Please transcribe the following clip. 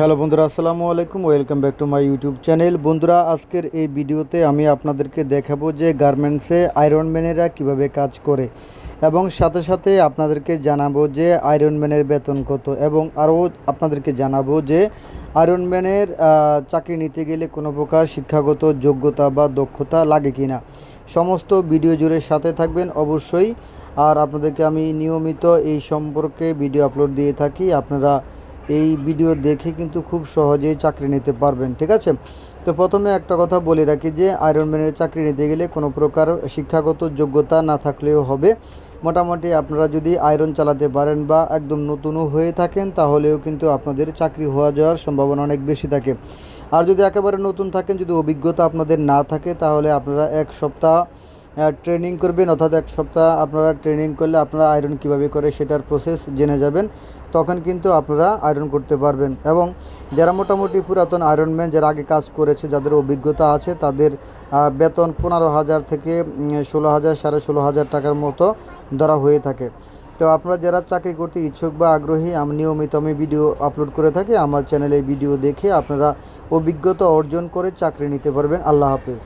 Hello বন্ধুরা, আসসালামু আলাইকুম welcome back to my YouTube channel বন্ধুরা, আজকের এই ভিডিওতে আমি আপনাদেরকে দেখাবো যে গার্মেন্টসে আয়রনম্যানেরা কীভাবে কাজ করে এবং সাথে সাথে আপনাদেরকে জানাব যে আয়রনম্যানের বেতন কত এবং আরও আপনাদেরকে জানাব যে আয়রনম্যানের চাকরি নিতে গেলে কোনো প্রকার শিক্ষাগত যোগ্যতা বা দক্ষতা লাগে কি না সমস্ত ভিডিও জুড়ে সাথে থাকবেন অবশ্যই। আর আপনাদেরকে আমি নিয়মিত এই সম্পর্কে ভিডিও আপলোড দিয়ে থাকি। আপনারা এই ভিডিও দেখে কিন্তু খুব সহজেই চাকরি নিতে পারবেন, ঠিক আছে? তো প্রথমে একটা কথা বলে রাখি যে আয়রনম্যানের চাকরি নিতে গেলে কোনো প্রকার শিক্ষাগত যোগ্যতা না থাকলেও হবে। মোটামুটি আপনারা যদি আয়রন চালাতে পারেন বা একদম নতুনও হয়ে থাকেন, তাহলেও কিন্তু আপনাদের চাকরি হওয়া যাওয়ার সম্ভাবনা অনেক বেশি থাকে। আর যদি একেবারে নতুন থাকেন, যদি অভিজ্ঞতা আপনাদের না থাকে, তাহলে আপনারা এক সপ্তাহ ট্রেনিং করবেন অর্থাৎ এক সপ্তাহ আপনারা ট্রেনিং করলে আপনারা আয়রন কীভাবে করে সেটার প্রসেস জেনে যাবেন, তখন কিন্তু আপনারা আয়রন করতে পারবেন। এবং যারা মোটামুটি পুরাতন আয়রনম্যান যারা আগে কাজ করেছে, যাদের অভিজ্ঞতা আছে, তাদের বেতন পনেরো হাজার থেকে ষোলো হাজার, সাড়ে ষোলো হাজার টাকার মতো ধরা হয়ে থাকে। তো আপনারা যারা চাকরি করতে ইচ্ছুক বা আগ্রহী, আমি নিয়মিত আমি ভিডিও আপলোড করে থাকি, আমার চ্যানেলে ভিডিও দেখে আপনারা অভিজ্ঞতা অর্জন করে চাকরি নিতে পারবেন। আল্লাহ হাফেজ।